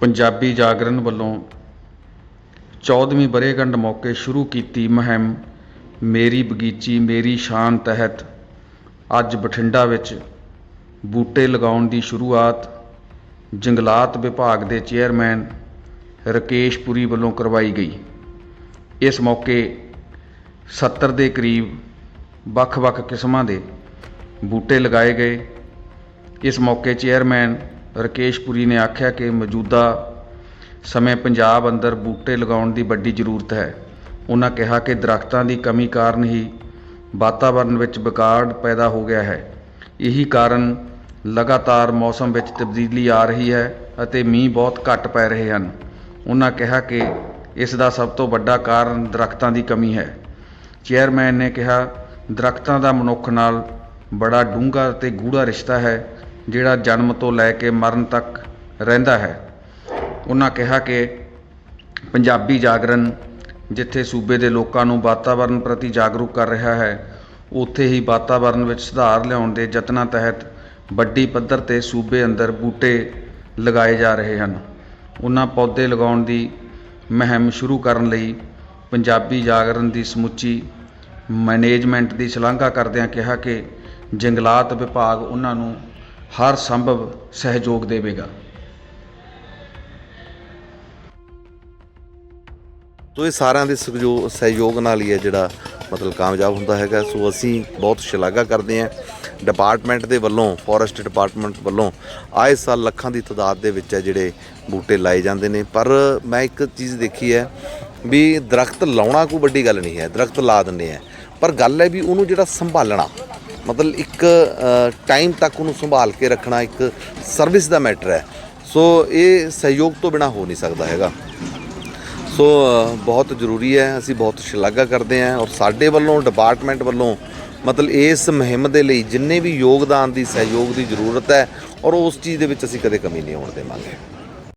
ਪੰਜਾਬੀ ਜਾਗਰਣ ਵੱਲੋਂ 14ਵੀਂ ਬਰੇਗੰਢ ਮੌਕੇ ਸ਼ੁਰੂ ਕੀਤੀ ਮੁਹਿੰਮ ਮੇਰੀ ਬਗੀਚੀ, ਮੇਰੀ ਸ਼ਾਨ ਤਹਿਤ। ਅੱਜ ਬਠਿੰਡਾ ਵਿੱਚ ਬੂਟੇ ਲਗਾਉਣ ਦੀ ਸ਼ੁਰੂਆਤ ਜੰਗਲਾਤ ਵਿਭਾਗ ਦੇ ਚੇਅਰਮੈਨ ਰਕੇਸ਼ ਪੁਰੀ ਵੱਲੋਂ ਕਰਵਾਈ ਗਈ। ਇਸ ਮੌਕੇ 70 ਦੇ ਕਰੀਬ ਵੱਖ-ਵੱਖ ਕਿਸਮਾਂ ਦੇ ਬੂਟੇ ਲਗਾਏ ਗਏ। ਇਸ ਮੌਕੇ ਚੇਅਰਮੈਨ ਰਕੇਸ਼ ਪੁਰੀ ਨੇ ਆਖਿਆ ਕਿ ਮੌਜੂਦਾ ਸਮੇਂ ਪੰਜਾਬ ਅੰਦਰ ਬੂਟੇ ਲਗਾਉਣ ਦੀ ਵੱਡੀ ਜ਼ਰੂਰਤ ਹੈ। ਉਹਨਾਂ ਕਿਹਾ ਕਿ ਦਰਖਤਾਂ ਦੀ ਕਮੀ ਕਾਰਨ ਹੀ ਵਾਤਾਵਰਣ ਵਿੱਚ ਵਿਗਾੜ ਪੈਦਾ ਹੋ ਗਿਆ ਹੈ। ਇਹੀ ਕਾਰਨ ਲਗਾਤਾਰ ਮੌਸਮ ਵਿੱਚ ਤਬਦੀਲੀ ਆ ਰਹੀ ਹੈ ਅਤੇ ਮੀਂਹ ਬਹੁਤ ਘੱਟ ਪੈ ਰਹੇ ਹਨ। ਉਹਨਾਂ ਕਿਹਾ ਕਿ ਇਸ ਦਾ ਸਭ ਤੋਂ ਵੱਡਾ ਕਾਰਨ ਦਰਖਤਾਂ ਦੀ ਕਮੀ ਹੈ। ਚੇਅਰਮੈਨ ਨੇ ਕਿਹਾ, ਦਰਖਤਾਂ ਦਾ ਮਨੁੱਖ ਨਾਲ ਬੜਾ ਡੂੰਘਾ ਅਤੇ ਗੂੜ੍ਹਾ ਰਿਸ਼ਤਾ ਹੈ। ਜਿਹੜਾ ਜਨਮ ਤੋਂ ਲੈ ਕੇ ਮਰਨ ਤੱਕ ਰਹਿੰਦਾ ਹੈ। ਉਹਨਾਂ ਕਿਹਾ ਕਿ ਪੰਜਾਬੀ ਜਾਗਰਣ ਜਿੱਥੇ ਸੂਬੇ ਦੇ ਲੋਕਾਂ ਨੂੰ ਵਾਤਾਵਰਣ ਪ੍ਰਤੀ ਜਾਗਰੂਕ ਕਰ ਰਿਹਾ ਹੈ, ਉੱਥੇ ਹੀ ਵਾਤਾਵਰਣ ਵਿੱਚ ਸੁਧਾਰ ਲਿਆਉਣ ਦੇ ਯਤਨਾਂ ਤਹਿਤ ਵੱਡੀ ਪੱਧਰ ਤੇ ਸੂਬੇ ਅੰਦਰ ਬੂਟੇ ਲਗਾਏ ਜਾ ਰਹੇ ਹਨ। ਉਹਨਾਂ ਪੌਦੇ ਲਗਾਉਣ ਦੀ ਮੁਹਿੰਮ ਸ਼ੁਰੂ ਕਰਨ ਲਈ ਪੰਜਾਬੀ ਜਾਗਰਣ ਦੀ ਸਮੁੱਚੀ ਮੈਨੇਜਮੈਂਟ ਦੀ ਸ਼ਲਾਘਾ ਕਰਦਿਆਂ ਕਿਹਾ ਕਿ ਜੰਗਲਾਤ ਵਿਭਾਗ ਉਹਨਾਂ ਨੂੰ ਹਰ ਸੰਭਵ ਸਹਿਯੋਗ ਦੇਵੇਗਾ। ਸੋ ਇਹ ਸਾਰਿਆਂ ਦੇ ਸਹਿਯੋਗ ਸਹਿਯੋਗ ਨਾਲ ਹੀ ਹੈ ਜਿਹੜਾ ਮਤਲਬ ਕਾਮਯਾਬ ਹੁੰਦਾ ਹੈਗਾ। ਸੋ ਅਸੀਂ ਬਹੁਤ ਸ਼ਲਾਘਾ ਕਰਦੇ ਹਾਂ ਡਿਪਾਰਟਮੈਂਟ ਦੇ ਵੱਲੋਂ, ਫੋਰੈਸਟ ਡਿਪਾਰਟਮੈਂਟ ਵੱਲੋਂ। ਆਏ ਸਾਲ ਲੱਖਾਂ ਦੀ ਤਾਦਾਦ ਦੇ ਵਿੱਚ ਹੈ ਜਿਹੜੇ ਬੂਟੇ ਲਾਏ ਜਾਂਦੇ ਨੇ। ਪਰ ਮੈਂ ਇੱਕ ਚੀਜ਼ ਦੇਖੀ ਹੈ ਵੀ ਦਰਖਤ ਲਾਉਣਾ ਕੋਈ ਵੱਡੀ ਗੱਲ ਨਹੀਂ ਹੈ, ਦਰਖਤ ਲਾ ਦਿੰਦੇ ਆ ਪਰ ਗੱਲ ਹੈ ਵੀ ਉਹਨੂੰ ਜਿਹੜਾ ਸੰਭਾਲਣਾ ਮਤਲਬ ਇੱਕ ਟਾਈਮ ਤੱਕ ਉਹਨੂੰ ਸੰਭਾਲ ਕੇ ਰੱਖਣਾ ਇੱਕ ਸਰਵਿਸ ਦਾ ਮੈਟਰ ਹੈ। ਸੋ ਇਹ ਸਹਿਯੋਗ ਤੋਂ ਬਿਨਾ ਹੋ ਨਹੀਂ ਸਕਦਾ ਹੈਗਾ। ਸੋ ਬਹੁਤ ਜ਼ਰੂਰੀ ਹੈ। ਅਸੀਂ ਬਹੁਤ ਸ਼ਲਾਘਾ ਕਰਦੇ ਹਾਂ ਔਰ ਸਾਡੇ ਵੱਲੋਂ ਡਿਪਾਰਟਮੈਂਟ ਵੱਲੋਂ ਮਤਲਬ ਇਸ ਮੁਹਿੰਮ ਦੇ ਲਈ ਜਿੰਨੇ ਵੀ ਯੋਗਦਾਨ ਦੀ, ਸਹਿਯੋਗ ਦੀ ਜ਼ਰੂਰਤ ਹੈ ਔਰ ਉਸ ਚੀਜ਼ ਦੇ ਵਿੱਚ ਅਸੀਂ ਕਦੇ ਕਮੀ ਨਹੀਂ ਆਉਣ ਦੇਵਾਂਗੇ।